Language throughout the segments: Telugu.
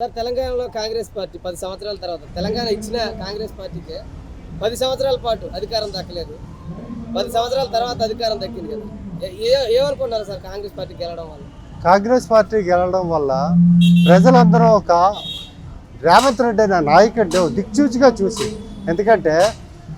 సార్ తెలంగాణలో కాంగ్రెస్ పార్టీ పది సంవత్సరాల తర్వాత తెలంగాణ ఇచ్చిన కాంగ్రెస్ పార్టీకి పది సంవత్సరాల పాటు అధికారం దక్కలేదు. పది సంవత్సరాల తర్వాత అధికారం దక్కింది కదా. ఏ- ఏ- సార్ కాంగ్రెస్ పార్టీ గెలవడం వల్ల? కాంగ్రెస్ పార్టీ గెలవడం వల్ల ప్రజలందరూ ఒక రేవంత్ రెడ్డి అనే నాయకుడిని దిక్చూచిగా చూసి ఎందుకంటే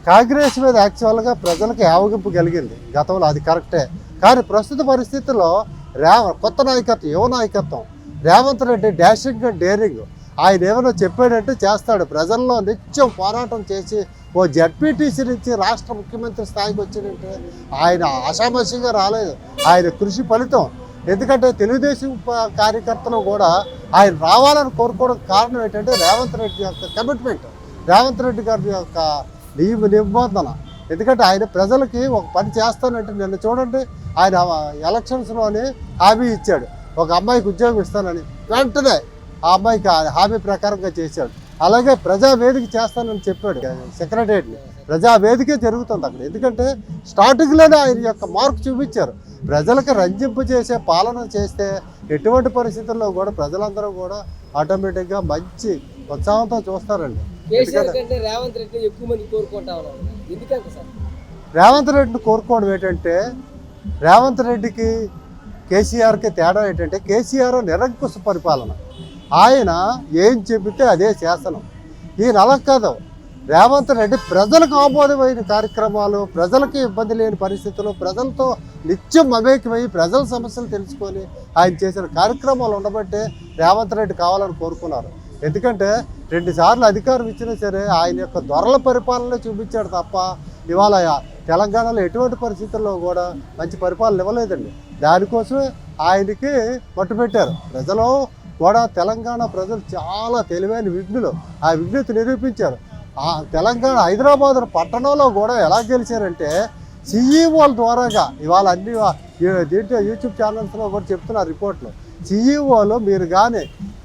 కాంగ్రెస్ మీద యాక్చువల్గా ప్రజలకు యావగింపు కలిగింది గతంలో అది కరెక్టే కానీ ప్రస్తుత పరిస్థితుల్లో రేవ కొత్త నాయకత్వం యువ నాయకత్వం Revanth Reddy dashing and daring. ఆయన ఏమైనా చెప్పాడంటే చేస్తాడు. ప్రజల్లో నిత్యం పోరాటం చేసి ఓ జడ్పీటీసీ నుంచి రాష్ట్ర ముఖ్యమంత్రి స్థాయికి వచ్చిందంటే ఆయన ఆషామాషిగా రాలేదు. ఆయన కృషి ఫలితం. ఎందుకంటే తెలుగుదేశం కార్యకర్తలు కూడా ఆయన రావాలని కోరుకోవడం కారణం ఏంటంటే రేవంత్ రెడ్డి యొక్క కమిట్మెంట్. రేవంత్ రెడ్డి గారి యొక్క నియమ నిబంధన. ఎందుకంటే ఆయన ప్రజలకి ఒక పని చేస్తానంటే నిన్న చూడండి ఆయన ఎలక్షన్స్లోనే హామీ ఇచ్చాడు. ఒక అమ్మాయికి ఉద్యోగం ఇస్తానని. వెంటనే ఆ అమ్మాయికి హామీ ప్రకారంగా చేశాడు. అలాగే ప్రజావేదిక చేస్తానని చెప్పాడు. సెక్రటరియట్ని. ప్రజావేదికే జరుగుతుంది అక్కడ. ఎందుకంటే స్టార్టింగ్లోనే ఆయన యొక్క మార్క్ చూపించారు. ప్రజలకు రంజింపు చేసే పాలన చేస్తే ఎటువంటి పరిస్థితుల్లో కూడా ప్రజలందరూ కూడా ఆటోమేటిక్గా మంచి ఉత్సాహంతో చూస్తారండి. రెడ్డి ఎక్కువ మంది కోరుకుంటా రేవంత్ రెడ్డిని కోరుకోవడం ఏంటంటే రేవంత్ రెడ్డికి కేసీఆర్కి తేడా ఏంటంటే కేసీఆర్ నిరంకుశ పరిపాలన. ఆయన ఏం చెబితే అదే శాసనం. ఈయన అలా కాదు రేవంత్ రెడ్డి ప్రజలకు ఆమోదమైన కార్యక్రమాలు ప్రజలకి ఇబ్బంది లేని పరిస్థితులు ప్రజలతో నిత్యం అమేకమై ప్రజల సమస్యలు తెలుసుకొని ఆయన చేసిన కార్యక్రమాలు ఉండబట్టే రేవంత్ రెడ్డి కావాలని కోరుకున్నారు. ఎందుకంటే రెండుసార్లు అధికారం ఇచ్చినా సరే ఆయన యొక్క దొరల పరిపాలన చూపించాడు తప్ప ఇవాళ తెలంగాణలో ఎటువంటి పరిస్థితుల్లో కూడా మంచి పరిపాలన ఇవ్వలేదండి. దానికోసమే ఆయనకి పట్టుపెట్టారు ప్రజలు కూడా తెలంగాణ ప్రజలు చాలా తెలివైన విఘ్నులు. ఆ విఘ్నత నిరూపించారు. ఆ తెలంగాణ హైదరాబాద్ పట్టణంలో కూడా ఎలా గెలిచారంటే సిఈఓల ద్వారాగా ఇవాళ అన్ని దీంట్లో యూట్యూబ్ ఛానల్స్లో కూడా చెప్తున్నారు రిపోర్ట్లు. సిఈఓలు మీరు కానీ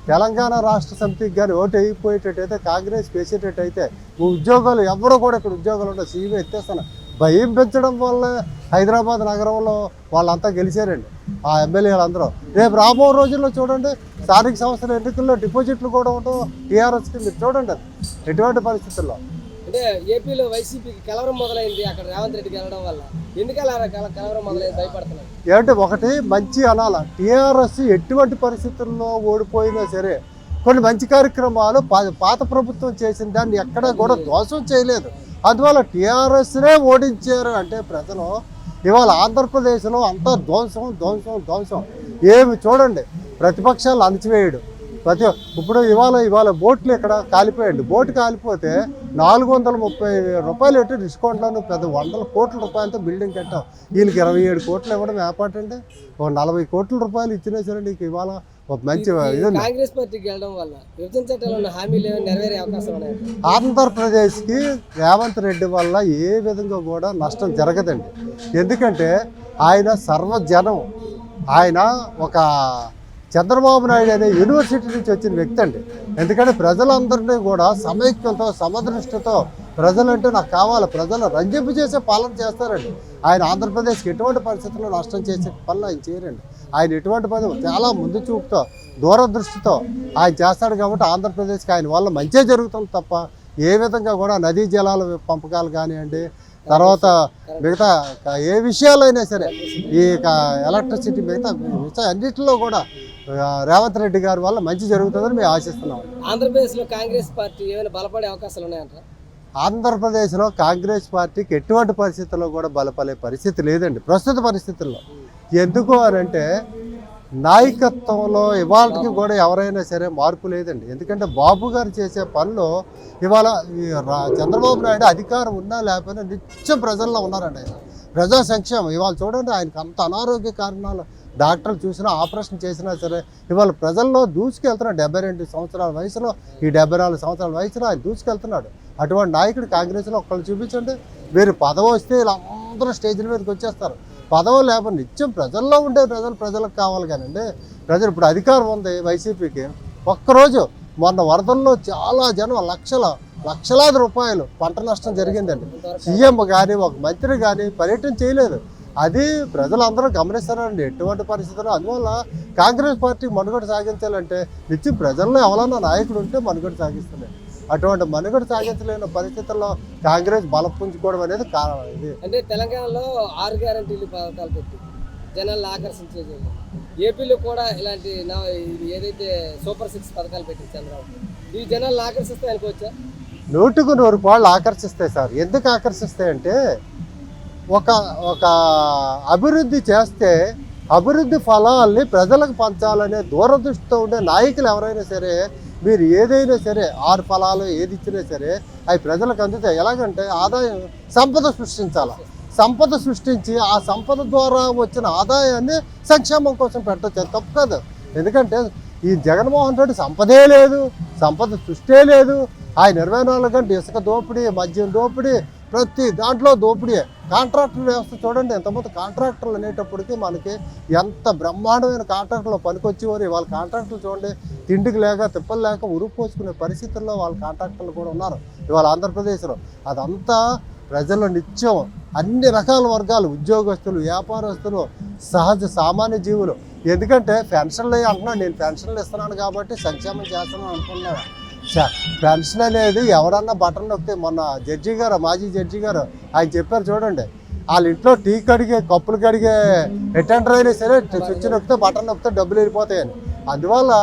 తెలంగాణ రాష్ట్ర సమితికి కానీ ఓటు అయిపోయేటట్టయితే కాంగ్రెస్ వేసేటట్టయితే ఉద్యోగాలు ఎవరు కూడా ఇక్కడ ఉద్యోగాలు ఉండవు. సీఈఓ ఎత్తేస్తాను. భయం పెంచడం వల్ల హైదరాబాద్ నగరంలో వాళ్ళంతా గెలిచారండి. ఆ ఎమ్మెల్యేలు అందరూ రేపు రాబో రోజుల్లో చూడండి స్థానిక సంస్థల ఎన్నికల్లో డిపాజిట్లు కూడా ఉండవు. టీఆర్ఎస్కి మీరు చూడండి అది. ఎటువంటి పరిస్థితుల్లో? అంటే ఏపీలో వైసీపీకి కలవరం మొదలైంది అక్కడ రేవంత్ రెడ్డి గెలవడం వల్ల. ఏమంటే ఒకటి మంచి అనాల. టీఆర్ఎస్ ఎటువంటి పరిస్థితుల్లో ఓడిపోయినా సరే కొన్ని మంచి కార్యక్రమాలు పాత ప్రభుత్వం చేసిన దాన్ని ఎక్కడా కూడా దోషం చేయలేదు. అందువల్ల టీఆర్ఎస్నే ఓడించారు అంటే ప్రజలు ఇవాళ ఆంధ్రప్రదేశ్లో అంతా ధ్వంసం ధ్వంసం ధ్వంసం. ఏమి చూడండి ప్రతిపక్షాలు అణచివేయడు. ప్రతి ఇప్పుడు ఇవాళ ఇవాళ బోట్లు ఇక్కడ కాలిపోయాడు బోటు కాలిపోతే నాలుగు వందల ముప్పై రూపాయలు ఎట్టి డిస్కౌంట్లను పెద్ద వందల కోట్ల రూపాయలతో బిల్డింగ్ కట్టాం. వీళ్ళకి ఇరవై ఏడు కోట్లు ఇవ్వడం ఏపాటండి ఒక నలభై కోట్ల రూపాయలు ఇచ్చినా సరే నీకు ఇవాళ ఒక మంచి. కాంగ్రెస్ పార్టీకి గెలవడం వల్ల విభజన చట్టాలు హామీలు నెరవేరే అవకాశం ఆంధ్రప్రదేశ్కి రేవంత్ రెడ్డి వల్ల ఏ విధంగా కూడా నష్టం జరగదండి. ఎందుకంటే ఆయన సర్వజనం. ఆయన ఒక చంద్రబాబు నాయుడు అనే యూనివర్సిటీ నుంచి వచ్చిన వ్యక్తి అండి. ఎందుకంటే ప్రజలందరినీ కూడా సమైక్యంతో సమదృష్టితో ప్రజలంటే నాకు కావాలి ప్రజలు రంజింపు చేసే పాలన చేస్తారండి. ఆయన ఆంధ్రప్రదేశ్కి ఎటువంటి పరిస్థితుల్లో నష్టం చేసే పనులు ఆయన చేయరండి. ఆయన ఎటువంటి పని చాలా ముందు చూపుతో దూరదృష్టితో ఆయన చేస్తాడు కాబట్టి ఆంధ్రప్రదేశ్కి ఆయన వల్ల మంచే జరుగుతుంది తప్ప ఏ విధంగా కూడా నదీ జలాల పంపకాలు కానివ్వండి తర్వాత మిగతా ఏ విషయాలైనా సరే ఈ ఎలక్ట్రిసిటీ మిగతా విషయం అన్నింటిలో కూడా రేవంత్ రెడ్డి గారి వల్ల మంచి జరుగుతుందని మేము ఆశిస్తున్నాం. ఆంధ్రప్రదేశ్లో కాంగ్రెస్ పార్టీ ఏమైనా బలపడే అవకాశాలు ఉన్నాయంటారా? ఆంధ్రప్రదేశ్లో కాంగ్రెస్ పార్టీకి ఎటువంటి పరిస్థితుల్లో కూడా బలపడే పరిస్థితి లేదండి. ప్రస్తుత పరిస్థితుల్లో. ఎందుకు అని అంటే నాయకత్వంలో ఇవాళకి కూడా ఎవరైనా సరే మార్పు లేదండి. ఎందుకంటే బాబు గారు చేసే పనులు ఇవాళ చంద్రబాబు నాయుడు అధికారం ఉన్నా లేకపోయినా నిత్యం ప్రజల్లో ఉన్నారండి ఆయన. ప్రజా సంక్షేమం. ఇవాళ చూడండి ఆయనకు అంత అనారోగ్య కారణాలు డాక్టర్లు చూసినా ఆపరేషన్ చేసినా సరే ఇవాళ ప్రజల్లో దూసుకెళ్తున్నాడు డెబ్బై రెండు సంవత్సరాల వయసులో ఈ డెబ్బై నాలుగు సంవత్సరాల వయసులో ఆయన దూసుకెళ్తున్నాడు. అటువంటి నాయకుడు కాంగ్రెస్లో ఒక్కళ్ళు చూపించండి. వీరు పదవి వస్తే ఇలా అందరూ స్టేజ్ల మీదకి వచ్చేస్తారు. పదవి లేకపోతే నిత్యం ప్రజల్లో ఉండే ప్రజలు ప్రజలకు కావాలి కానండి. ప్రజలు ఇప్పుడు అధికారం ఉంది వైసీపీకి. ఒక్కరోజు మొన్న వరదల్లో చాలా జనం లక్షల లక్షలాది రూపాయలు పంట నష్టం జరిగిందండి. సీఎం కానీ ఒక మంత్రి కానీ పర్యటన చేయలేదు. అది ప్రజలందరూ గమనిస్తారండి. ఎటువంటి పరిస్థితుల్లో అందువల్ల కాంగ్రెస్ పార్టీ మనుగడ సాగించాలంటే నిత్యం ప్రజల్లో ఎవరన్నా నాయకుడు ఉంటే మనుగడ సాగిస్తున్నాయి అటువంటి మనుగడ సాగించలేని పరిస్థితుల్లో కాంగ్రెస్ బలం పుంజుకోవడం అనేది కారణం ఇది. అంటే తెలంగాణలో ఆరు గ్యారంటీలు పథకాలు పెట్టి జనాలను ఆకర్షించేది ఏపీలో కూడా ఇలాంటి నా ఏదైతే సూపర్ సిక్స్ పథకాలు పెట్టింది చంద్రబాబు ఈ జనాలను ఆకర్షిస్తే అనుకోవచ్చా నూటుకు నూరు పాళ్ళు ఆకర్షిస్తాయి సార్. ఎందుకు ఆకర్షిస్తాయి అంటే ఒక ఒక అభివృద్ధి చేస్తే అభివృద్ధి ఫలాల్ని ప్రజలకు పంచాలనే దూరదృష్టితో ఉండే నాయకులు ఎవరైనా సరే మీరు ఏదైనా సరే ఆరు ఫలాలు ఏది ఇచ్చినా సరే అవి ప్రజలకు అందుతాయి. ఎలాగంటే ఆదాయం సంపద సృష్టించాలి. సంపద సృష్టించి ఆ సంపద ద్వారా వచ్చిన ఆదాయాన్ని సంక్షేమం కోసం పెట్టచ్చు తప్పు కాదు. ఎందుకంటే ఈ జగన్మోహన్ రెడ్డి సంపదే లేదు సంపద సృష్టే లేదు. ఆయన ఇరవై నాలుగు గంటలు ఇసుక దోపిడీ మద్యం దోపిడీ ప్రతి దాంట్లో దోపిడీ కాంట్రాక్టర్ వ్యవస్థ చూడండి ఎంతమంది కాంట్రాక్టర్లు అనేటప్పటికీ మనకి ఎంత బ్రహ్మాండమైన కాంట్రాక్టర్లు పనికొచ్చేవారు. వాళ్ళ కాంట్రాక్టర్లు చూడండి తిండికి లేక తిప్పలు లేక ఉరుక్కోసుకునే పరిస్థితుల్లో వాళ్ళ కాంట్రాక్టర్లు కూడా ఉన్నారు. ఇవాళ ఆంధ్రప్రదేశ్లో. అదంతా ప్రజల నిత్యం అన్ని రకాల వర్గాలు ఉద్యోగస్తులు వ్యాపారస్తులు సహజ సామాన్య జీవులు. ఎందుకంటే పెన్షన్లు అంటున్నాను నేను పెన్షన్లు ఇస్తున్నాను కాబట్టి సంక్షేమం చేస్తున్నాను అనుకున్నాను పెన్షన్ అనేది ఎవరన్నా బటన్ నొక్కితే మొన్న జడ్జి గారు మాజీ జడ్జి గారు ఆయన చెప్పారు చూడండి. వాళ్ళ ఇంట్లో టీ కడిగే కప్పులు కడిగే అటెండర్ అయినా సరే స్విచ్ నొక్కితే బటన్ నొక్కితే డబ్బులు వెళ్ళిపోతాయని. అందువల్ల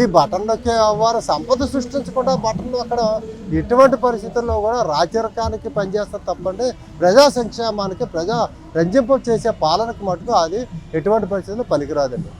ఈ బటన్ నొక్కే వారు సంపద సృష్టించకుండా బటన్ నొక్కడం ఎటువంటి పరిస్థితుల్లో కూడా రాచరికానికి పనిచేస్తారు తప్పండి. ప్రజా సంక్షేమానికి ప్రజా రంజింప చేసే పాలనకు మటుకు అది ఎటువంటి పరిస్థితుల్లో పనికిరాదండి.